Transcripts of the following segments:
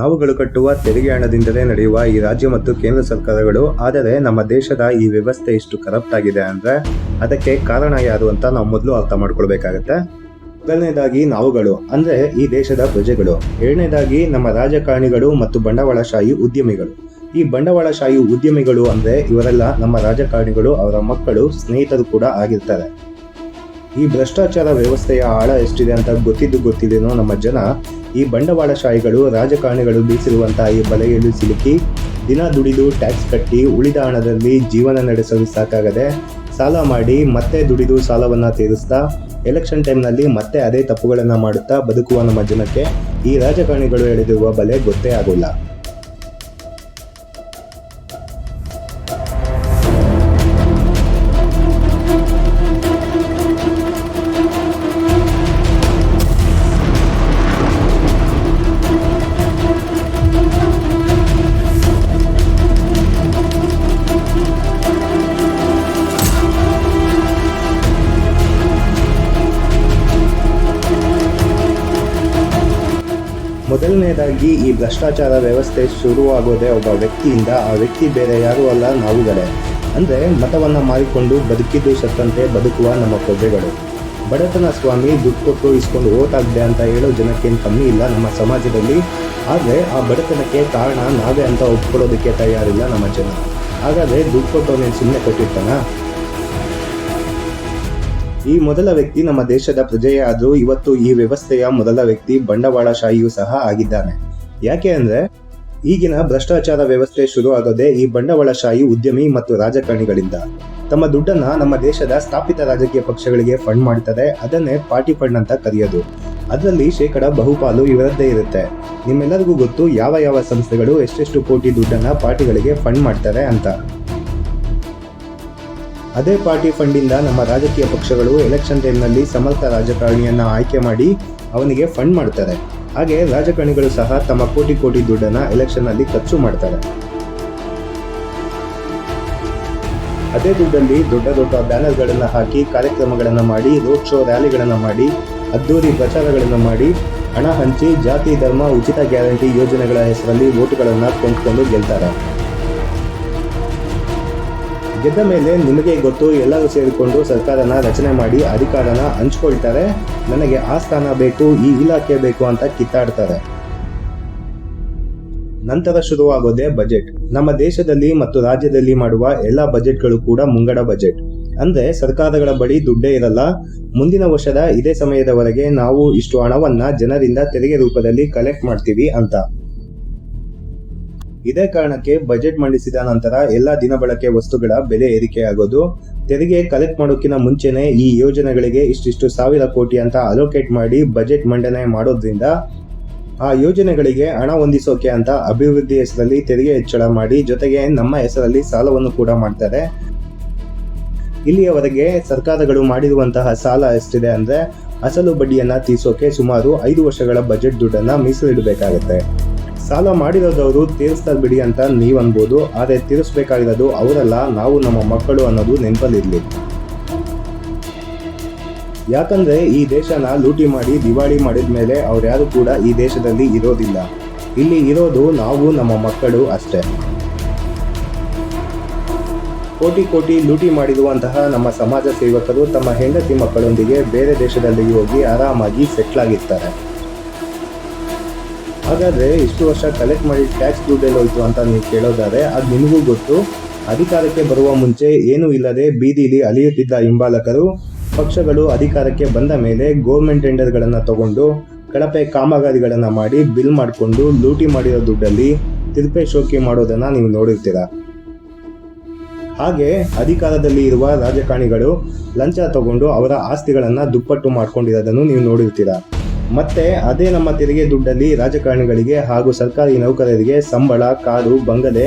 ನಾವುಗಳು ಕಟ್ಟುವ ತೆರಿಗೆ ಹಣದಿಂದಲೇ ನಡೆಯುವ ಈ ರಾಜ್ಯ ಮತ್ತು ಕೇಂದ್ರ ಸರ್ಕಾರಗಳು, ಆದರೆ ನಮ್ಮ ದೇಶದ ಈ ವ್ಯವಸ್ಥೆ ಇಷ್ಟು ಕರಪ್ಟ್ ಆಗಿದೆ ಅಂದ್ರೆ ಅದಕ್ಕೆ ಕಾರಣ ಯಾರು ಅಂತ ನಾವು ಮೊದಲು ಅರ್ಥ ಮಾಡ್ಕೊಳ್ಬೇಕಾಗತ್ತೆ. ಮೊದಲನೇದಾಗಿ ನಾವುಗಳು, ಅಂದ್ರೆ ಈ ದೇಶದ ಪ್ರಜೆಗಳು. ಎರಡನೇದಾಗಿ ನಮ್ಮ ರಾಜಕಾರಣಿಗಳು ಮತ್ತು ಬಂಡವಾಳಶಾಹಿ ಉದ್ಯಮಿಗಳು. ಈ ಬಂಡವಾಳಶಾಹಿ ಉದ್ಯಮಿಗಳು ಅಂದ್ರೆ ಇವರೆಲ್ಲ ನಮ್ಮ ರಾಜಕಾರಣಿಗಳು, ಅವರ ಮಕ್ಕಳು, ಸ್ನೇಹಿತರು ಕೂಡ ಆಗಿರ್ತಾರೆ. ಈ ಭ್ರಷ್ಟಾಚಾರ ವ್ಯವಸ್ಥೆಯ ಆಳ ಎಷ್ಟಿದೆ ಅಂತ ಗೊತ್ತಿದ್ದು ಗೊತ್ತಿದ್ದೇನೋ ನಮ್ಮ ಜನ ಈ ಬಂಡವಾಳಶಾಹಿಗಳು ರಾಜಕಾರಣಿಗಳು ಬೀಸಿರುವಂತಹ ಈ ಬಲೆಯಲ್ಲಿ ಸಿಲುಕಿ ದಿನ ದುಡಿದು ಟ್ಯಾಕ್ಸ್ ಕಟ್ಟಿ ಉಳಿದ ಹಣದಲ್ಲಿ ಜೀವನ ನಡೆಸಲು ಸಾಕಾಗದೆ ಸಾಲ ಮಾಡಿ ಮತ್ತೆ ದುಡಿದು ಸಾಲವನ್ನ ತೀರಿಸ್ತಾ ಎಲೆಕ್ಷನ್ ಟೈಮ್ನಲ್ಲಿ ಮತ್ತೆ ಅದೇ ತಪ್ಪುಗಳನ್ನು ಮಾಡುತ್ತಾ ಬದುಕುವ ನಮ್ಮ ಜನಕ್ಕೆ ಈ ರಾಜಕಾರಣಿಗಳು ಎಳೆದಿರುವ ಬಲೆ ಗೊತ್ತೇ ಆಗೋಲ್ಲ. ಮೊದಲನೇದಾಗಿ ಈ ಭ್ರಷ್ಟಾಚಾರ ವ್ಯವಸ್ಥೆ ಶುರುವಾಗೋದೇ ಒಬ್ಬ ವ್ಯಕ್ತಿಯಿಂದ, ಆ ವ್ಯಕ್ತಿ ಬೇರೆ ಯಾರೂ ಅಲ್ಲ, ನಾವುಗಳೇ. ಅಂದರೆ ಮತವನ್ನು ಮಾರಿಕೊಂಡು ಬದುಕಿದ್ದು ಸತ್ತಂತೆ ಬದುಕುವ ನಮ್ಮ ಪ್ರಜೆಗಳು. ಬಡತನ ಸ್ವಾಮಿ ದುಡ್ಡು ಕೊಟ್ಟು ಇಸ್ಕೊಂಡು ಓಟ್ ಅಂತ ಹೇಳೋ ಜನಕ್ಕೇನು ಕಮ್ಮಿ ಇಲ್ಲ ನಮ್ಮ ಸಮಾಜದಲ್ಲಿ. ಆದರೆ ಆ ಬಡತನಕ್ಕೆ ಕಾರಣ ನಾವೇ ಅಂತ ಒಪ್ಕೊಳ್ಳೋದಕ್ಕೆ ತಯಾರಿಲ್ಲ ನಮ್ಮ ಜನ. ಹಾಗಾದರೆ ದುಡ್ಡು ಕೊಟ್ಟವನೇನು ಸುಮ್ಮನೆ ಕೊಟ್ಟಿರ್ತಾನ? ಈ ಮೊದಲ ವ್ಯಕ್ತಿ ನಮ್ಮ ದೇಶದ ಪ್ರಜೆಯೇ ಆದರೂ ಇವತ್ತು ಈ ವ್ಯವಸ್ಥೆಯ ಮೊದಲ ವ್ಯಕ್ತಿ ಬಂಡವಾಳಶಾಹಿಯೂ ಸಹ ಆಗಿದ್ದಾನೆ. ಯಾಕೆ ಅಂದ್ರೆ ಈಗಿನ ಭ್ರಷ್ಟಾಚಾರ ವ್ಯವಸ್ಥೆ ಶುರು ಆಗೋದೇ ಈ ಬಂಡವಾಳಶಾಹಿ ಉದ್ಯಮಿ ಮತ್ತು ರಾಜಕಾರಣಿಗಳಿಂದ. ತಮ್ಮ ದುಡ್ಡನ್ನ ನಮ್ಮ ದೇಶದ ಸ್ಥಾಪಿತ ರಾಜಕೀಯ ಪಕ್ಷಗಳಿಗೆ ಫಂಡ್ ಮಾಡ್ತಾರೆ ಅದನ್ನೇ ಪಾರ್ಟಿ ಫಂಡ್ ಅಂತ ಕರೆಯೋದು. ಅದರಲ್ಲಿ ಶೇಕಡ ಬಹುಪಾಲು ಇವರದ್ದೇ ಇರುತ್ತೆ. ನಿಮ್ಮೆಲ್ಲರಿಗೂ ಗೊತ್ತು ಯಾವ ಯಾವ ಸಂಸ್ಥೆಗಳು ಎಷ್ಟೆಷ್ಟು ಕೋಟಿ ದುಡ್ಡನ್ನ ಪಾರ್ಟಿಗಳಿಗೆ ಫಂಡ್ ಮಾಡ್ತಾರೆ ಅಂತ. ಅದೇ ಪಾರ್ಟಿ ಫಂಡಿಂದ ನಮ್ಮ ರಾಜಕೀಯ ಪಕ್ಷಗಳು ಎಲೆಕ್ಷನ್ ಟೈಮ್ನಲ್ಲಿ ಸಮರ್ಥ ರಾಜಕಾರಣಿಯನ್ನು ಆಯ್ಕೆ ಮಾಡಿ ಅವನಿಗೆ ಫಂಡ್ ಮಾಡ್ತಾರೆ. ಹಾಗೆ ರಾಜಕಾರಣಿಗಳು ಸಹ ತಮ್ಮ ಕೋಟಿ ಕೋಟಿ ದುಡ್ಡನ್ನು ಎಲೆಕ್ಷನ್ನಲ್ಲಿ ಖರ್ಚು ಮಾಡ್ತಾರೆ. ಅದೇ ದುಡ್ಡಲ್ಲಿ ದೊಡ್ಡ ದೊಡ್ಡ ಬ್ಯಾನರ್ಗಳನ್ನು ಹಾಕಿ ಕಾರ್ಯಕ್ರಮಗಳನ್ನು ಮಾಡಿ, ರೋಡ್ ಶೋ ರ್ಯಾಲಿಗಳನ್ನು ಮಾಡಿ ಅದ್ದೂರಿ ಪ್ರಚಾರಗಳನ್ನು ಮಾಡಿ, ಹಣ ಹಂಚಿ ಜಾತಿ, ಧರ್ಮ, ಉಚಿತ ಗ್ಯಾರಂಟಿ ಯೋಜನೆಗಳ ಹೆಸರಲ್ಲಿ ವೋಟುಗಳನ್ನು ಕೊಂಡ್ಕೊಂಡು ಗೆಲ್ತಾರೆ. ಗೆದ್ದ ಮೇಲೆ ನಿಮಗೆ ಗೊತ್ತು, ಎಲ್ಲರೂ ಸೇರಿಕೊಂಡು ಸರ್ಕಾರನ ರಚನೆ ಮಾಡಿ ಅಧಿಕಾರನ ಹಂಚ್ಕೊಳ್ತಾರೆ. ನನಗೆ ಆ ಸ್ಥಾನ ಬೇಕು, ಈ ಇಲಾಖೆ ಬೇಕು ಅಂತ ಕಿತ್ತಾಡ್ತಾರೆ. ನಂತರ ಶುರುವಾಗೋದೇ ಬಜೆಟ್. ನಮ್ಮ ದೇಶದಲ್ಲಿ ಮತ್ತು ರಾಜ್ಯದಲ್ಲಿ ಮಾಡುವ ಎಲ್ಲ ಬಜೆಟ್ಗಳು ಕೂಡ ಮುಂಗಡ ಬಜೆಟ್. ಅಂದ್ರೆ ಸರ್ಕಾರಗಳ ಬಳಿ ದುಡ್ಡೇ ಇರಲ್ಲ. ಮುಂದಿನ ವರ್ಷದ ಇದೇ ಸಮಯದವರೆಗೆ ನಾವು ಇಷ್ಟು ಹಣವನ್ನ ಜನರಿಂದ ತೆರಿಗೆ ರೂಪದಲ್ಲಿ ಕಲೆಕ್ಟ್ ಮಾಡ್ತೀವಿ ಅಂತ. ಇದೇ ಕಾರಣಕ್ಕೆ ಬಜೆಟ್ ಮಂಡಿಸಿದ ನಂತರ ಎಲ್ಲ ದಿನಬಳಕೆ ವಸ್ತುಗಳ ಬೆಲೆ ಏರಿಕೆಯಾಗೋದು. ತೆರಿಗೆ ಕಲೆಕ್ಟ್ ಮಾಡೋಕ್ಕಿಂತ ಮುಂಚೆನೆ ಈ ಯೋಜನೆಗಳಿಗೆ ಇಷ್ಟಿಷ್ಟು ಸಾವಿರ ಕೋಟಿ ಅಂತ ಅಲೋಕೇಟ್ ಮಾಡಿ ಬಜೆಟ್ ಮಂಡನೆ ಮಾಡೋದ್ರಿಂದ ಆ ಯೋಜನೆಗಳಿಗೆ ಹಣ ಹೊಂದಿಸೋಕೆ ಅಂತ ಅಭಿವೃದ್ಧಿ ಹೆಸರಲ್ಲಿ ತೆರಿಗೆ ಹೆಚ್ಚಳ ಮಾಡಿ ಜೊತೆಗೆ ನಮ್ಮ ಹೆಸರಲ್ಲಿ ಸಾಲವನ್ನು ಕೂಡ ಮಾಡ್ತಾರೆ. ಇಲ್ಲಿಯವರೆಗೆ ಸರ್ಕಾರಗಳು ಮಾಡಿರುವಂತಹ ಸಾಲ ಎಷ್ಟಿದೆ ಅಂದ್ರೆ, ಅಸಲು ಬಡ್ಡಿಯನ್ನ ತೀರಿಸೋಕೆ ಸುಮಾರು ಐದು ವರ್ಷಗಳ ಬಜೆಟ್ ದುಡ್ಡನ್ನ ಮೀಸಲಿಡಬೇಕಾಗುತ್ತೆ. ಸಾಲ ಮಾಡಿರೋದವರು ತೀರಿಸ್ತಾರೆ ಬಿಡಿ ಅಂತ ನೀವು ಅನ್ಬೋದು ಆದರೆ ತೀರಿಸ್ಬೇಕಾಗಿರೋದು ಅವರಲ್ಲ, ನಾವು ನಮ್ಮ ಮಕ್ಕಳು ಅನ್ನೋದು ನೆನಪಲ್ಲಿರಲಿ. ಯಾಕಂದ್ರೆ ಈ ದೇಶನ ಲೂಟಿ ಮಾಡಿ ದಿವಾಳಿ ಮಾಡಿದ ಮೇಲೆ ಅವ್ರ್ಯಾರು ಕೂಡ ಈ ದೇಶದಲ್ಲಿ ಇರೋದಿಲ್ಲ. ಇಲ್ಲಿ ಇರೋದು ನಾವು, ನಮ್ಮ ಮಕ್ಕಳು ಅಷ್ಟೇ. ಕೋಟಿ ಕೋಟಿ ಲೂಟಿ ಮಾಡಿರುವಂತಹ ನಮ್ಮ ಸಮಾಜ ಸೇವಕರು ತಮ್ಮ ಹೆಂಡತಿ ಮಕ್ಕಳೊಂದಿಗೆ ಬೇರೆ ದೇಶದಲ್ಲಿ ಹೋಗಿ ಆರಾಮಾಗಿ ಸೆಟ್ಲ್ ಆಗಿರ್ತಾರೆ. ಹಾಗಾದ್ರೆ ಇಷ್ಟು ವರ್ಷ ಕಲೆಕ್ಟ್ ಮಾಡಿ ಟ್ಯಾಕ್ಸ್ ದುಡ್ಡೆಲ್ಲ ಹೋಯ್ತು ಅಂತ ನೀವು ಕೇಳೋದಾದರೆ, ಅದು ನಿಮಗೂ ಗೊತ್ತು. ಅಧಿಕಾರಕ್ಕೆ ಬರುವ ಮುಂಚೆ ಏನೂ ಇಲ್ಲದೆ ಬೀದಿಲಿ ಅಲಿಯುತ್ತಿದ್ದ ಹಿಂಬಾಲಕರು, ಪಕ್ಷಗಳು ಅಧಿಕಾರಕ್ಕೆ ಬಂದ ಮೇಲೆ ಗೋರ್ಮೆಂಟ್ ಟೆಂಡರ್ಗಳನ್ನು ತಗೊಂಡು, ಕಳಪೆ ಕಾಮಗಾರಿಗಳನ್ನು ಮಾಡಿ ಬಿಲ್ ಮಾಡಿಕೊಂಡು ಲೂಟಿ ಮಾಡಿರೋ ದುಡ್ಡಲ್ಲಿ ತಿರುಪೆ ಶೋಕಿ ಮಾಡೋದನ್ನು ನೀವು ನೋಡಿರ್ತೀರ. ಹಾಗೆ ಅಧಿಕಾರದಲ್ಲಿ ಇರುವ ರಾಜಕಾರಣಿಗಳು ಲಂಚ ತಗೊಂಡು ಅವರ ಆಸ್ತಿಗಳನ್ನು ದುಪ್ಪಟ್ಟು ಮಾಡ್ಕೊಂಡಿರೋದನ್ನು ನೀವು ನೋಡಿರ್ತೀರ. ಮತ್ತೆ ಅದೇ ನಮ್ಮ ತೆರಿಗೆ ದುಡ್ಡಲ್ಲಿ ರಾಜಕಾರಣಿಗಳಿಗೆ ಹಾಗೂ ಸರ್ಕಾರಿ ನೌಕರರಿಗೆ ಸಂಬಳ, ಕಾರು, ಬಂಗಲೆ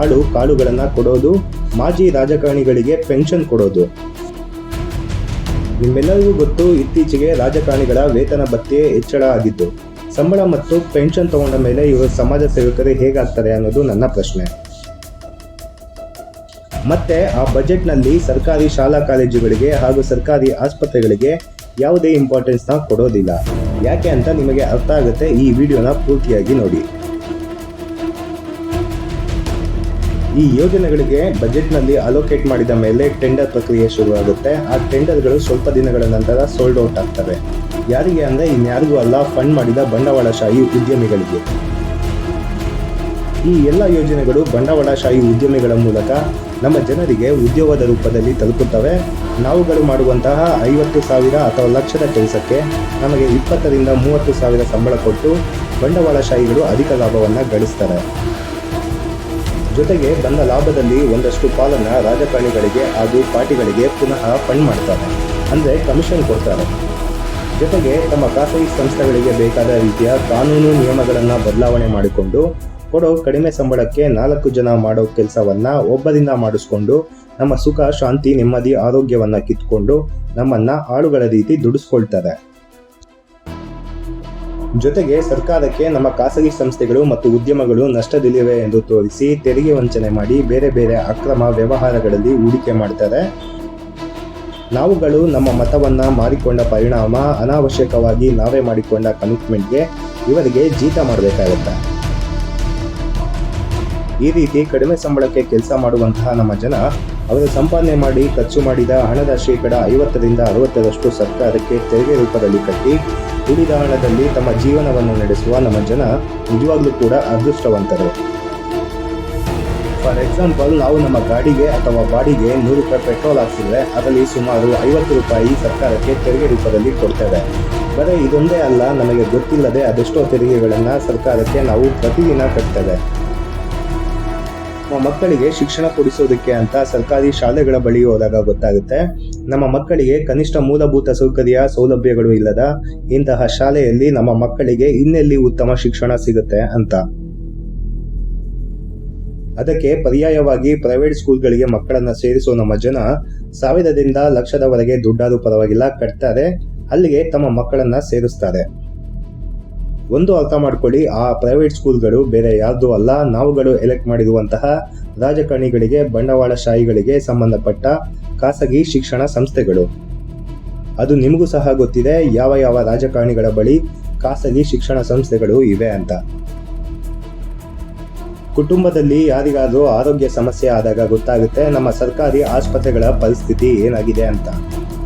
ಆಳು ಕಾಳುಗಳನ್ನು ಕೊಡೋದು, ಮಾಜಿ ರಾಜಕಾರಣಿಗಳಿಗೆ ಪೆನ್ಷನ್ ಕೊಡೋದು. ನಿಮ್ಮೆಲ್ಲರಿಗೂ ಗೊತ್ತು, ಇತ್ತೀಚೆಗೆ ರಾಜಕಾರಣಿಗಳ ವೇತನ ಭತ್ಯೆ ಹೆಚ್ಚಳ ಆಗಿದ್ದು, ಸಂಬಳ ಮತ್ತು ಪೆನ್ಷನ್ ತಗೊಂಡ ಮೇಲೆ ಇವರು ಸಮಾಜ ಸೇವಕರು ಹೇಗಾಗ್ತಾರೆ ಅನ್ನೋದು ನನ್ನ ಪ್ರಶ್ನೆ. ಮತ್ತೆ ಆ ಬಜೆಟ್ನಲ್ಲಿ ಸರ್ಕಾರಿ ಶಾಲಾ ಕಾಲೇಜುಗಳಿಗೆ ಹಾಗೂ ಸರ್ಕಾರಿ ಆಸ್ಪತ್ರೆಗಳಿಗೆ ಯಾವುದೇ ಇಂಪಾರ್ಟೆನ್ಸ್ನ ಕೊಡೋದಿಲ್ಲ. ಯಾಕೆ ಅಂತ ನಿಮಗೆ ಅರ್ಥ ಆಗುತ್ತೆ ಈ ವಿಡಿಯೋನ ಪೂರ್ತಿಯಾಗಿ ನೋಡಿ. ಈ ಯೋಜನೆಗಳಿಗೆ ಬಜೆಟ್ನಲ್ಲಿ ಅಲೋಕೇಟ್ ಮಾಡಿದ ಮೇಲೆ ಟೆಂಡರ್ ಪ್ರಕ್ರಿಯೆ ಶುರುವಾಗುತ್ತೆ. ಆ ಟೆಂಡರ್ಗಳು ಸ್ವಲ್ಪ ದಿನಗಳ ನಂತರ ಸೋಲ್ಡ್ ಔಟ್ ಆಗ್ತವೆ. ಯಾರಿಗೆ ಅಂದರೆ ಇನ್ಯಾರಿಗೂ ಅಲ್ಲ ಫಂಡ್ ಮಾಡಿದ ಬಂಡವಾಳಶಾಹಿ ಉದ್ಯಮಿಗಳಿಗೆ. ಈ ಎಲ್ಲ ಯೋಜನೆಗಳು ಬಂಡವಾಳಶಾಹಿ ಉದ್ಯಮಿಗಳ ಮೂಲಕ ನಮ್ಮ ಜನರಿಗೆ ಉದ್ಯೋಗದ ರೂಪದಲ್ಲಿ ತಲುಪುತ್ತವೆ. ನಾವುಗಳು ಮಾಡುವಂತಹ ಐವತ್ತು ಸಾವಿರ ಅಥವಾ ಲಕ್ಷದ ಕೆಲಸಕ್ಕೆ ನಮಗೆ ಇಪ್ಪತ್ತರಿಂದ ಮೂವತ್ತು ಸಾವಿರ ಸಂಬಳ ಕೊಟ್ಟು ಬಂಡವಾಳಶಾಹಿಗಳು ಅಧಿಕ ಲಾಭವನ್ನು ಗಳಿಸ್ತಾರೆ. ಜೊತೆಗೆ ಬಂದ ಲಾಭದಲ್ಲಿ ಒಂದಷ್ಟು ಪಾಲನ್ನು ರಾಜಕಾರಣಿಗಳಿಗೆ ಹಾಗೂ ಪಾರ್ಟಿಗಳಿಗೆ ಪುನಃ ಫಂಡ್ ಮಾಡ್ತಾರೆ. ಅಂದರೆ ಕಮಿಷನ್ ಕೊಡ್ತಾರೆ. ಜೊತೆಗೆ ತಮ್ಮ ಖಾಸಗಿ ಸಂಸ್ಥೆಗಳಿಗೆ ಬೇಕಾದ ರೀತಿಯ ಕಾನೂನು ನಿಯಮಗಳನ್ನು ಬದಲಾವಣೆ ಮಾಡಿಕೊಂಡು ಕೊಡೋ ಕಡಿಮೆ ಸಂಬಳಕ್ಕೆ ನಾಲ್ಕು ಜನ ಮಾಡೋ ಕೆಲಸವನ್ನ ಒಬ್ಬರಿಂದ ಮಾಡಿಸ್ಕೊಂಡು ನಮ್ಮ ಸುಖ, ಶಾಂತಿ, ನೆಮ್ಮದಿ, ಆರೋಗ್ಯವನ್ನ ಕಿತ್ಕೊಂಡು ನಮ್ಮನ್ನ ಆಳುಗಳ ರೀತಿ ದುಡಿಸ್ಕೊಳ್ತಾರೆ ಜೊತೆಗೆ ಸರ್ಕಾರಕ್ಕೆ ನಮ್ಮ ಖಾಸಗಿ ಸಂಸ್ಥೆಗಳು ಮತ್ತು ಉದ್ಯಮಗಳು ನಷ್ಟದಲ್ಲಿವೆ ಎಂದು ತೋರಿಸಿ ತೆರಿಗೆ ವಂಚನೆ ಮಾಡಿ ಬೇರೆ ಬೇರೆ ಅಕ್ರಮ ವ್ಯವಹಾರಗಳಲ್ಲಿ ಹೂಡಿಕೆ ಮಾಡ್ತಾರೆ ನಾವುಗಳು ನಮ್ಮ ಮತವನ್ನ ಮಾರಿಕೊಂಡ ಪರಿಣಾಮ ಅನಾವಶ್ಯಕವಾಗಿ ನಾವೇ ಮಾಡಿಕೊಂಡ ಕಮಿಟ್ಮೆಂಟ್ಗೆ ಇವರಿಗೆ ಜೀತ ಮಾಡಬೇಕಾಗತ್ತೆ? ಈ ರೀತಿ ಕಡಿಮೆ ಸಂಬಳಕ್ಕೆ ಕೆಲಸ ಮಾಡುವಂತಹ ನಮ್ಮ ಜನ, ಅವರು ಸಂಪಾದನೆ ಮಾಡಿ, ಖರ್ಚು ಮಾಡಿದ ಹಣದ ಶೇಕಡ ಐವತ್ತರಿಂದ ಅರವತ್ತರಷ್ಟು ಸರ್ಕಾರಕ್ಕೆ ತೆರಿಗೆ ರೂಪದಲ್ಲಿ ಕಟ್ಟಿ ಉಳಿದ ಹಣದಲ್ಲಿ ತಮ್ಮ ಜೀವನವನ್ನು ನಡೆಸುವ ನಮ್ಮ ಜನ ನಿಜವಾಗ್ಲೂ ಕೂಡ ಅದೃಷ್ಟವಂತರು. ಫಾರ್ ಎಕ್ಸಾಂಪಲ್ ನಾವು ನಮ್ಮ ಗಾಡಿಗೆ ಅಥವಾ ಬಾಡಿಗೆ ನೂರು ರೂಪಾಯಿ ಪೆಟ್ರೋಲ್ ಹಾಕ್ಸಿದ್ರೆ ಅದರಲ್ಲಿ ಸುಮಾರು ಐವತ್ತು ರೂಪಾಯಿ ಸರ್ಕಾರಕ್ಕೆ ತೆರಿಗೆ ರೂಪದಲ್ಲಿ ಕೊಡ್ತೇವೆ. ಬರೀ ಇದೊಂದೇ ಅಲ್ಲ, ನಮಗೆ ಗೊತ್ತಿಲ್ಲದೆ ಅದೆಷ್ಟೋ ತೆರಿಗೆಗಳನ್ನು ಸರ್ಕಾರಕ್ಕೆ ನಾವು ಪ್ರತಿದಿನ ಕಟ್ತೇವೆ. ನಮ್ಮ ಮಕ್ಕಳಿಗೆ ಶಿಕ್ಷಣ ಕೊಡಿಸೋದಕ್ಕೆ ಅಂತ ಸರ್ಕಾರಿ ಶಾಲೆಗಳ ಬಳಿ ಹೋದಾಗ ಗೊತ್ತಾಗುತ್ತೆ. ನಮ್ಮ ಮಕ್ಕಳಿಗೆ ಕನಿಷ್ಠ ಮೂಲಭೂತ ಸೌಕರ್ಯ, ಸೌಲಭ್ಯಗಳು ಇಲ್ಲದ ಇಂತಹ ಶಾಲೆಯಲ್ಲಿ ನಮ್ಮ ಮಕ್ಕಳಿಗೆ ಇನ್ನೆಲ್ಲಿ ಉತ್ತಮ ಶಿಕ್ಷಣ ಸಿಗುತ್ತೆ ಅಂತ. ಅದಕ್ಕೆ ಪರ್ಯಾಯವಾಗಿ ಪ್ರೈವೇಟ್ ಸ್ಕೂಲ್ಗಳಿಗೆ ಮಕ್ಕಳನ್ನ ಸೇರಿಸೋ ನಮ್ಮ ಜನ ಸಾವಿರದಿಂದ ಲಕ್ಷದವರೆಗೆ ದುಡ್ಡಾದ ಪರವಾಗಿಲ್ಲ, ಕಟ್ತಾರೆ. ಅಲ್ಲಿಗೆ ತಮ್ಮ ಮಕ್ಕಳನ್ನ ಸೇರಿಸ್ತಾರೆ. ಒಂದು ಅರ್ಥ ಮಾಡ್ಕೊಳ್ಳಿ, ಆ ಪ್ರೈವೇಟ್ ಸ್ಕೂಲ್ಗಳು ಬೇರೆ ಯಾರ್ದು ಅಲ್ಲ, ನಾವುಗಳು ಎಲೆಕ್ಟ್ ಮಾಡಿರುವಂತಹ ರಾಜಕಾರಣಿಗಳಿಗೆ ಬಂಡವಾಳಶಾಹಿಗಳಿಗೆ ಸಂಬಂಧಪಟ್ಟ ಖಾಸಗಿ ಶಿಕ್ಷಣ ಸಂಸ್ಥೆಗಳು. ಅದು ನಿಮಗೂ ಸಹ ಗೊತ್ತಿದೆ, ಯಾವ ಯಾವ ರಾಜಕಾರಣಿಗಳ ಬಳಿ ಖಾಸಗಿ ಶಿಕ್ಷಣ ಸಂಸ್ಥೆಗಳು ಇವೆ ಅಂತ. ಕುಟುಂಬದಲ್ಲಿ ಯಾರಿಗಾದರೂ ಆರೋಗ್ಯ ಸಮಸ್ಯೆ ಆದಾಗ ಗೊತ್ತಾಗುತ್ತೆ, ನಮ್ಮ ಸರ್ಕಾರಿ ಆಸ್ಪತ್ರೆಗಳ ಪರಿಸ್ಥಿತಿ ಏನಾಗಿದೆ ಅಂತ.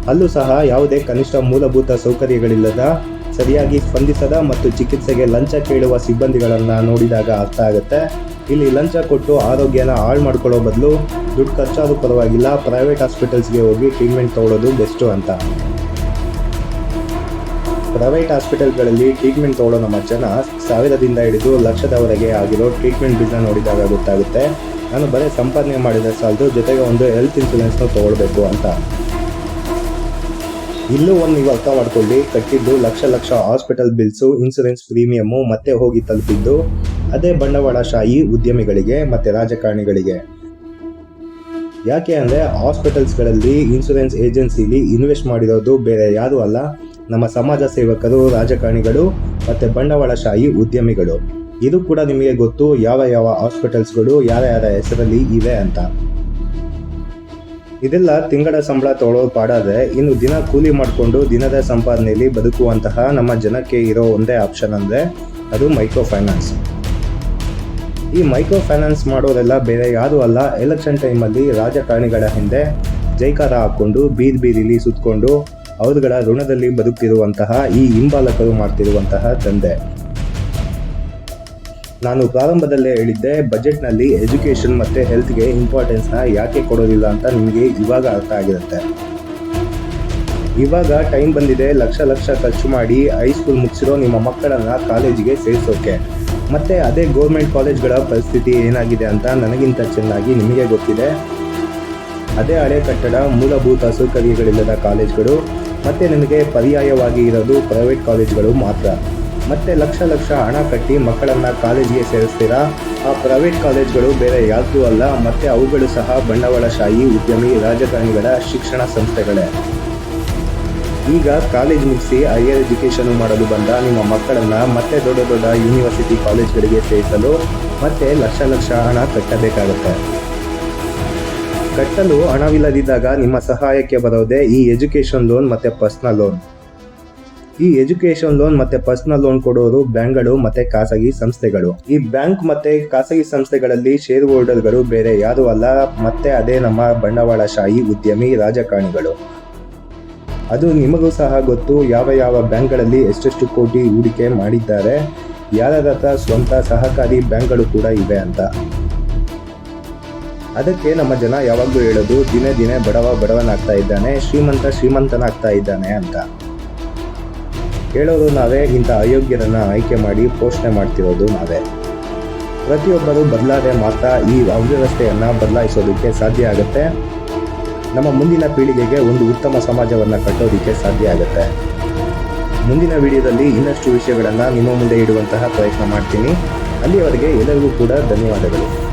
ಅಲ್ಲೂ ಸಹ ಯಾವುದೇ ಕನಿಷ್ಠ ಮೂಲಭೂತ ಸೌಕರ್ಯಗಳಿಲ್ಲದ ಸರಿಯಾಗಿ ಸ್ಪಂದಿಸದ ಮತ್ತು ಚಿಕಿತ್ಸೆಗೆ ಲಂಚ ಕೇಳುವ ಸಿಬ್ಬಂದಿಗಳನ್ನು ನೋಡಿದಾಗ ಅರ್ಥ ಆಗುತ್ತೆ. ಇಲ್ಲಿ ಲಂಚ ಕೊಟ್ಟು ಆರೋಗ್ಯನ ಹಾಳು ಮಾಡ್ಕೊಳ್ಳೋ ಬದಲು ದುಡ್ಡು ಖರ್ಚಾದರೂ ಪರವಾಗಿಲ್ಲ ಪ್ರೈವೇಟ್ ಹಾಸ್ಪಿಟಲ್ಸ್ಗೆ ಹೋಗಿ ಟ್ರೀಟ್ಮೆಂಟ್ ತಗೊಳ್ಳೋದು ಬೆಸ್ಟು ಅಂತ. ಪ್ರೈವೇಟ್ ಹಾಸ್ಪಿಟಲ್ಗಳಲ್ಲಿ ಟ್ರೀಟ್ಮೆಂಟ್ ತಗೊಳ್ಳೋ ನಮ್ಮ ಜನ ಸಾವಿರದಿಂದ ಹಿಡಿದು ಲಕ್ಷದವರೆಗೆ ಆಗಿರೋ ಟ್ರೀಟ್ಮೆಂಟ್ ಬಿಲ್ನ ನೋಡಿದಾಗ ಗೊತ್ತಾಗುತ್ತೆ. ನಾನು ಬರೀ ಸಂಪಾದನೆ ಮಾಡಿದ ಸಾಲದು ಜೊತೆಗೆ ಒಂದು ಹೆಲ್ತ್ ಇನ್ಶೂರೆನ್ಸ್ನ ತೊಗೊಳ್ಬೇಕು ಅಂತ. ಇಲ್ಲೂ ಒಂದು ನೀವು ಅರ್ಥ ಮಾಡ್ಕೊಳ್ಳಿ ಕಟ್ಟಿದ್ದು lakh lakh hospital bills insurance premium ಮತ್ತೆ ಹೋಗಿ ತಲುಪಿದ್ದು, ಅದೇ ಬಂಡವಾಳಶಾಹಿ ಉದ್ಯಮಿಗಳಿಗೆ ಮತ್ತೆ ರಾಜಕಾರಣಿಗಳಿಗೆ. ಯಾಕೆ ಅಂದರೆ ಹಾಸ್ಪಿಟಲ್ಸ್ಗಳಲ್ಲಿ ಇನ್ಸೂರೆನ್ಸ್ ಏಜೆನ್ಸಿಲಿ ಇನ್ವೆಸ್ಟ್ ಮಾಡಿರೋದು ಬೇರೆ ಯಾರೂ ಅಲ್ಲ, ನಮ್ಮ ಸಮಾಜ ಸೇವಕರು, ರಾಜಕಾರಣಿಗಳು ಮತ್ತು ಬಂಡವಾಳಶಾಹಿ ಉದ್ಯಮಿಗಳು. ಇದು ಕೂಡ ನಿಮಗೆ ಗೊತ್ತು, ಯಾವ ಯಾವ ಹಾಸ್ಪಿಟಲ್ಸ್ಗಳು ಯಾರ ಯಾರ ಹೆಸರಲ್ಲಿ ಇವೆ ಅಂತ. ಇದೆಲ್ಲ ತಿಂಗಳ ಸಂಬಳ ತಗೊಳ್ಳೋ ಪಾಡಾದ್ರೆ ಇನ್ನು ದಿನ ಕೂಲಿ ಮಾಡಿಕೊಂಡು ದಿನದ ಸಂಪಾದನೆಯಲ್ಲಿ ಬದುಕುವಂತಹ ನಮ್ಮ ಜನಕ್ಕೆ ಇರೋ ಒಂದೇ ಆಪ್ಷನ್ ಅಂದರೆ ಅದು ಮೈಕ್ರೋ ಫೈನಾನ್ಸ್ ಈ ಮೈಕ್ರೋ ಫೈನಾನ್ಸ್ ಮಾಡೋರೆಲ್ಲ ಬೇರೆ ಯಾರೂ ಅಲ್ಲ, ಎಲೆಕ್ಷನ್ ಟೈಮಲ್ಲಿ ರಾಜಕಾರಣಿಗಳ ಹಿಂದೆ ಜೈಕಾರ ಹಾಕ್ಕೊಂಡು ಬೀದಿ ಬೀದಿಲಿ ಸುತ್ತಕೊಂಡು ಅವರುಗಳ ಋಣದಲ್ಲಿ ಬದುಕಿರುವಂತಹ ಈ ಹಿಂಬಾಲಕರು ಮಾಡ್ತಿರುವಂತಹ ದಂಧೆ. ನಾನು ಪ್ರಾರಂಭದಲ್ಲೇ ಹೇಳಿದ್ದೆ, ಬಜೆಟ್ನಲ್ಲಿ ಎಜುಕೇಷನ್ ಮತ್ತು ಹೆಲ್ತ್ಗೆ ಇಂಪಾರ್ಟೆನ್ಸ್ನ ಯಾಕೆ ಕೊಡೋದಿಲ್ಲ ಅಂತ ನಿಮಗೆ ಇವಾಗ ಅರ್ಥ ಆಗಿರುತ್ತೆ. ಇವಾಗ ಟೈಮ್ ಬಂದಿದೆ, ಲಕ್ಷ ಲಕ್ಷ ಖರ್ಚು ಮಾಡಿ ಹೈಸ್ಕೂಲ್ ಮುಗಿಸಿರೋ ನಿಮ್ಮ ಮಕ್ಕಳನ್ನ ಕಾಲೇಜಿಗೆ ಸೇರಿಸೋಕೆ. ಮತ್ತೆ ಅದೇ ಗೌರ್ಮೆಂಟ್ ಕಾಲೇಜ್ಗಳ ಪರಿಸ್ಥಿತಿ ಏನಾಗಿದೆ ಅಂತ ನನಗಿಂತ ಚೆನ್ನಾಗಿ ನಿಮಗೆ ಗೊತ್ತಿದೆ. ಅದೇ ಹಳೆ ಕಟ್ಟಡ, ಮೂಲಭೂತ ಸೌಕರ್ಯಗಳಿಲ್ಲದ ಕಾಲೇಜ್ಗಳು, ಮತ್ತೆ ನನಗೆ ಪರ್ಯಾಯವಾಗಿ ಇರೋದು ಪ್ರೈವೇಟ್ ಕಾಲೇಜ್ಗಳು ಮಾತ್ರ. ಮತ್ತೆ ಲಕ್ಷ ಲಕ್ಷ ಹಣ ಕಟ್ಟಿ ಮಕ್ಕಳನ್ನ ಕಾಲೇಜಿಗೆ ಸೇರಿಸ್ತೀರಾ? ಆ ಪ್ರೈವೇಟ್ ಕಾಲೇಜ್ಗಳು ಬೇರೆ ಯಾವುದೂ ಅಲ್ಲ, ಮತ್ತೆ ಅವುಗಳು ಸಹ ಬಂಡವಾಳಶಾಹಿ ಉದ್ಯಮಿ ರಾಜಕಾರಣಿಗಳ ಶಿಕ್ಷಣ ಸಂಸ್ಥೆಗಳೇ? ಈಗ ಕಾಲೇಜ್ ಮುಗಿಸಿ ಹೈಯರ್ ಎಜುಕೇಷನ್ ಮಾಡಲು ಬಂದ ನಿಮ್ಮ ಮಕ್ಕಳನ್ನ ಮತ್ತೆ ದೊಡ್ಡ ದೊಡ್ಡ ಯೂನಿವರ್ಸಿಟಿ ಕಾಲೇಜ್ಗಳಿಗೆ ಸೇರಿಸಲು ಮತ್ತೆ ಲಕ್ಷ ಲಕ್ಷ ಹಣ ಕಟ್ಟಬೇಕಾಗುತ್ತೆ. ಕಟ್ಟಲು ಹಣವಿಲ್ಲದಿದ್ದಾಗ ನಿಮ್ಮ ಸಹಾಯಕ್ಕೆ ಬರೋದೇ ಈ ಎಜುಕೇಷನ್ ಲೋನ್ ಮತ್ತೆ ಪರ್ಸನಲ್ ಲೋನ್ ಈ ಎಜುಕೇಶನ್ ಲೋನ್ ಮತ್ತೆ ಪರ್ಸನಲ್ ಲೋನ್ ಕೊಡೋರು ಬ್ಯಾಂಕ್ಗಳು ಮತ್ತೆ ಖಾಸಗಿ ಸಂಸ್ಥೆಗಳು. ಈ ಬ್ಯಾಂಕ್ ಮತ್ತೆ ಖಾಸಗಿ ಸಂಸ್ಥೆಗಳಲ್ಲಿ ಶೇರ್ ಹೋಲ್ಡರ್ಗಳು ಬೇರೆ ಯಾರು ಅಲ್ಲ, ಮತ್ತೆ ಅದೇ ನಮ್ಮ ಬಂಡವಾಳಶಾಹಿ ಉದ್ಯಮಿ ರಾಜಕಾರಣಿಗಳು. ಅದು ನಿಮಗೂ ಸಹ ಗೊತ್ತು, ಯಾವ ಯಾವ ಬ್ಯಾಂಕ್ಗಳಲ್ಲಿ ಎಷ್ಟೆಷ್ಟು ಕೋಟಿ ಹೂಡಿಕೆ ಮಾಡಿದ್ದಾರೆ ಯಾರ ಹತ್ರ ಸ್ವಂತ ಸಹಕಾರಿ ಬ್ಯಾಂಕ್ಗಳು ಕೂಡ ಇವೆ ಅಂತ. ಅದಕ್ಕೆ ನಮ್ಮ ಜನ ಯಾವಾಗಲೂ ಹೇಳೋದು, ದಿನೇ ದಿನೇ ಬಡವ ಬಡವನಾಗ್ತಾ ಇದ್ದಾನೆ, ಶ್ರೀಮಂತ ಶ್ರೀಮಂತನಾಗ್ತಾ ಇದ್ದಾನೆ ಅಂತ. ಹೇಳೋದು ನಾವೇ, ಇಂಥ ಅಯೋಗ್ಯರನ್ನು ಆಯ್ಕೆ ಮಾಡಿ ಪೋಷಣೆ ಮಾಡ್ತಿರೋದು ನಾವೇ. ಪ್ರತಿಯೊಬ್ಬರು ಬದಲಾದ ಮಾತ್ರ ಈ ಅವ್ಯವಸ್ಥೆಯನ್ನು ಬದಲಾಯಿಸೋದಕ್ಕೆ ಸಾಧ್ಯ ಆಗುತ್ತೆ. ನಮ್ಮ ಮುಂದಿನ ಪೀಳಿಗೆಗೆ ಒಂದು ಉತ್ತಮ ಸಮಾಜವನ್ನು ಕಟ್ಟೋದಕ್ಕೆ ಸಾಧ್ಯ ಆಗುತ್ತೆ. ಮುಂದಿನ ವಿಡಿಯೋದಲ್ಲಿ ಇನ್ನಷ್ಟು ವಿಷಯಗಳನ್ನು ನಿಮ್ಮ ಮುಂದೆ ಇಡುವಂತಹ ಪ್ರಯತ್ನ ಮಾಡ್ತೀನಿ. ಅಲ್ಲಿಯವರೆಗೆ ಎಲ್ಲರಿಗೂ ಕೂಡ ಧನ್ಯವಾದಗಳು.